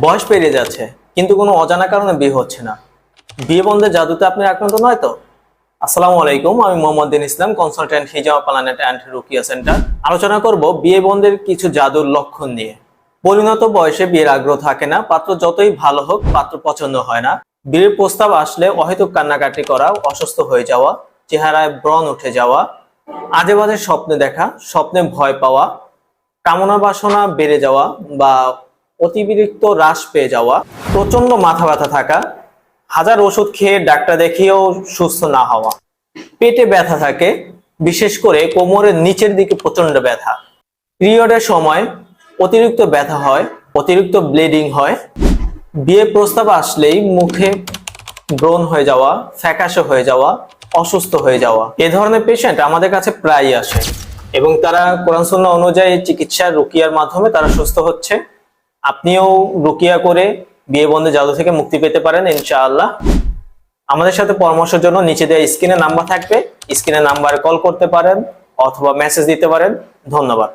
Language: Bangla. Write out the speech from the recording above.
বয়স পেরিয়ে যাচ্ছে, কিন্তু কোনো অজানা কারণে বিয়ে হচ্ছে না। বিয়ে বন্ধের জাদুতে আপনি আক্রান্ত নয় তো? আসসালামু আলাইকুম, আমি Mohammad Din Islam consultant Hijama planet and Ruqyah centre আলোচনা করব বিয়ে বন্ধের কিছু জাদুর লক্ষণ নিয়ে। পরিণত বয়সে বিয়ের আগ্রহ থাকে না, পাত্র যতই ভালো হোক, পাত্র পছন্দ হয় না। বিয়ের প্রস্তাব আসলে অহেতুক কান্নাকাটি করা, অসুস্থ হয়ে যাওয়া, চেহারায় ব্রণ উঠে যাওয়া আজে বাজে স্বপ্নে দেখা, স্বপ্নে ভয় পাওয়া, কামনা বাসনা বেড়ে যাওয়া বা অতিরিক্ত হ্রাস পেয়ে যাওয়া প্রচণ্ড মাথা ব্যথা থাকা, হাজার ওষুধ খেয়ে ডাক্তার দেখিয়েও সুস্থ না হওয়া। পেটে ব্যথা থাকে, বিশেষ করে কোমরের নিচের দিকে প্রচণ্ড ব্যথা। পিরিয়ডের সময় অতিরিক্ত ব্যথা হয়, অতিরিক্ত ব্লিডিং হয়। বিয়ে প্রস্তাব আসলেই মুখে ব্রণ হয়ে যাওয়া, ফ্যাকাশে হয়ে যাওয়া, অসুস্থ হয়ে যাওয়া। এ ধরনের পেশেন্ট আমাদের কাছে প্রায়ই আসে এবং তারা কোরআন অনুযায়ী চিকিৎসা রুকিয়ার মাধ্যমে তারা সুস্থ হচ্ছে। আপনিও রুকিয়া করে বিয়ে বন্ধে জাদু থেকে মুক্তি পেতে পারেন, ইনশাআল্লাহ। আমাদের সাথে পরামর্শের জন্য নিচে দেওয়া স্ক্রিনে নাম্বার থাকবে। স্ক্রিনে নাম্বারে কল করতে পারেন অথবা মেসেজ দিতে পারেন। ধন্যবাদ।